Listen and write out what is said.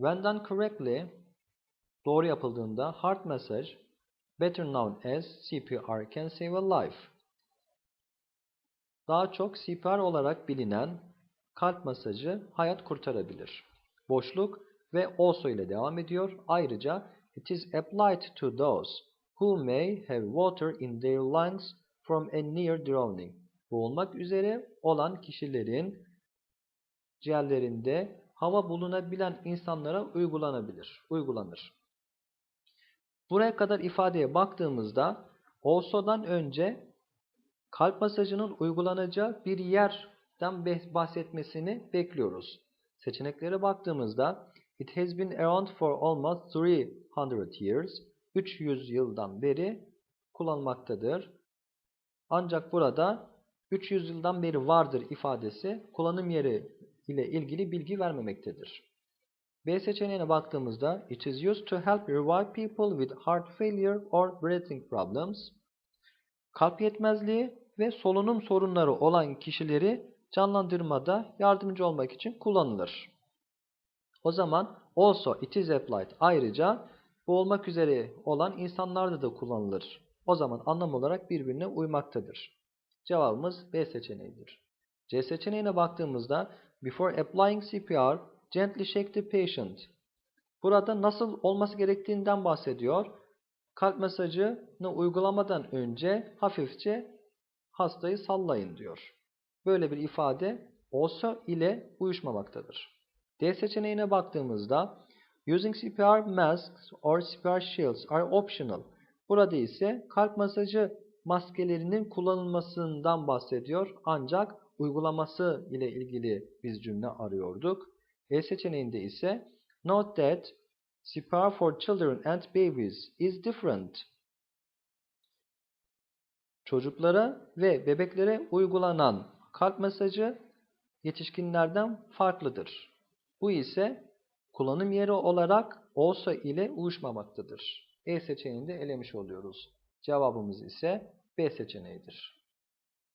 When done correctly, doğru yapıldığında heart massage, better known as CPR can save a life. Daha çok CPR olarak bilinen kalp masajı hayat kurtarabilir. Boşluk ve also ile devam ediyor. Ayrıca it is applied to those who may have water in their lungs from a near drowning. Boğulmak üzere olan kişilerin ciğerlerinde hava bulunabilen insanlara uygulanabilir, uygulanır. Buraya kadar ifadeye baktığımızda also'dan önce kalp masajının uygulanacağı bir yerden bahsetmesini bekliyoruz. Seçeneklere baktığımızda it has been around for almost 300 years 300 yıldan beri kullanılmaktadır. Ancak burada 300 yıldan beri vardır ifadesi kullanım yeri ile ilgili bilgi vermemektedir. B seçeneğine baktığımızda it is used to help revive people with heart failure or breathing problems. Kalp yetmezliği ve solunum sorunları olan kişileri canlandırmada yardımcı olmak için kullanılır. O zaman also it is applied ayrıca bu olmak üzere olan insanlarda da kullanılır. O zaman anlam olarak birbirine uymaktadır. Cevabımız B seçeneğidir. C seçeneğine baktığımızda before applying CPR, gently shake the patient. Burada nasıl olması gerektiğinden bahsediyor. Kalp masajını uygulamadan önce hafifçe hastayı sallayın diyor. Böyle bir ifade also ile uyuşmamaktadır. D seçeneğine baktığımızda using CPR masks or CPR shields are optional. Burada ise kalp masajı maskelerinin kullanılmasından bahsediyor ancak uygulaması ile ilgili biz cümle arıyorduk. E seçeneğinde ise note that CPR for children and babies is different. Çocuklara ve bebeklere uygulanan kalp masajı yetişkinlerden farklıdır. Bu ise kullanım yeri olarak olsa ile uyuşmamaktadır. E seçeneğini elemiş oluyoruz. Cevabımız ise B seçeneğidir.